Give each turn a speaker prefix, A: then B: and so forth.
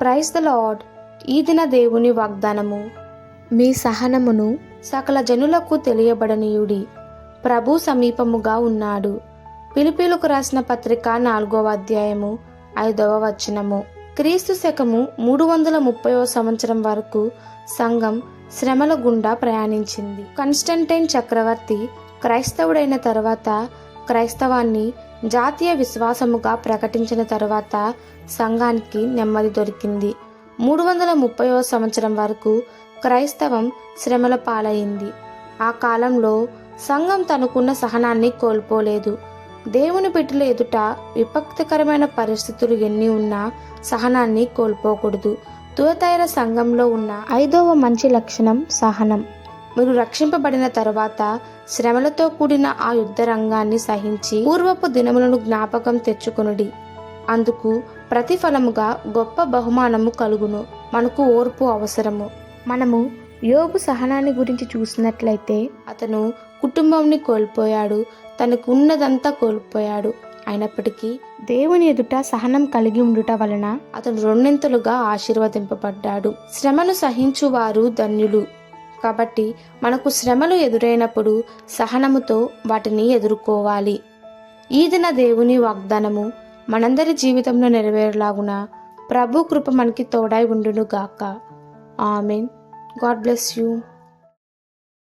A: Praise the lord. ఈ దిన దేవుని వాగ్దానము. మీ సహనమును సకల జనులకు తెలియబడనీయుడి. ప్రభు సమీపముగా ఉన్నాడు. పిలిపిలకు రాసిన పత్రిక నాలుగవ అధ్యాయము ఐదవ వచనము. క్రీస్తు శకము మూడు వందల ముప్పైవ సంవత్సరం వరకు సంఘం శ్రమల గుండా ప్రయాణించింది. కన్స్టంటైన్ చక్రవర్తి క్రైస్తవుడైన తర్వాత క్రైస్తవాన్ని జాతీయ విశ్వాసముగా ప్రకటించిన తర్వాత సంఘానికి నెమ్మది దొరికింది. మూడు వందల ముప్పైవ సంవత్సరం వరకు క్రైస్తవం శ్రమల పాలైంది. ఆ కాలంలో సంఘం తనకున్న సహనాన్ని కోల్పోలేదు. దేవుని బిడ్డల ఎదుట విపక్తికరమైన పరిస్థితులు ఎన్ని ఉన్నా సహనాన్ని కోల్పోకూడదు. తువతైన సంఘంలో ఉన్న ఐదవ మంచి లక్షణం సహనం. మీరు రక్షింపబడిన తర్వాత శ్రమలతో కూడిన ఆ యుద్ధ రంగాన్ని సహించి పూర్వపు దినములను జ్ఞాపకం తెచ్చుకొనుడి. అందుకు ప్రతిఫలముగా గొప్ప బహుమానము కలుగును. మనకు ఓర్పు అవసరము. మనము యోబు సహనాన్ని గురించి చూసినట్లయితే అతను కుటుంబంని కోల్పోయాడు. తనకు ఉన్నదంతా కోల్పోయాడు. అయినప్పటికీ దేవుని ఎదుట సహనం కలిగి ఉండుట వలన అతను రెండింతలుగా ఆశీర్వదింపబడ్డాడు. శ్రమను సహించువారు ధన్యులు. కాబట్టి మనకు శ్రమలు ఎదురైనప్పుడు సహనముతో వాటిని ఎదుర్కోవాలి. ఈ దిన దేవుని వాగ్దానము మనందరి జీవితంలో నెరవేరులాగున ప్రభు కృప మనకి తోడై ఉండును గాక ఆమెన్. God bless you.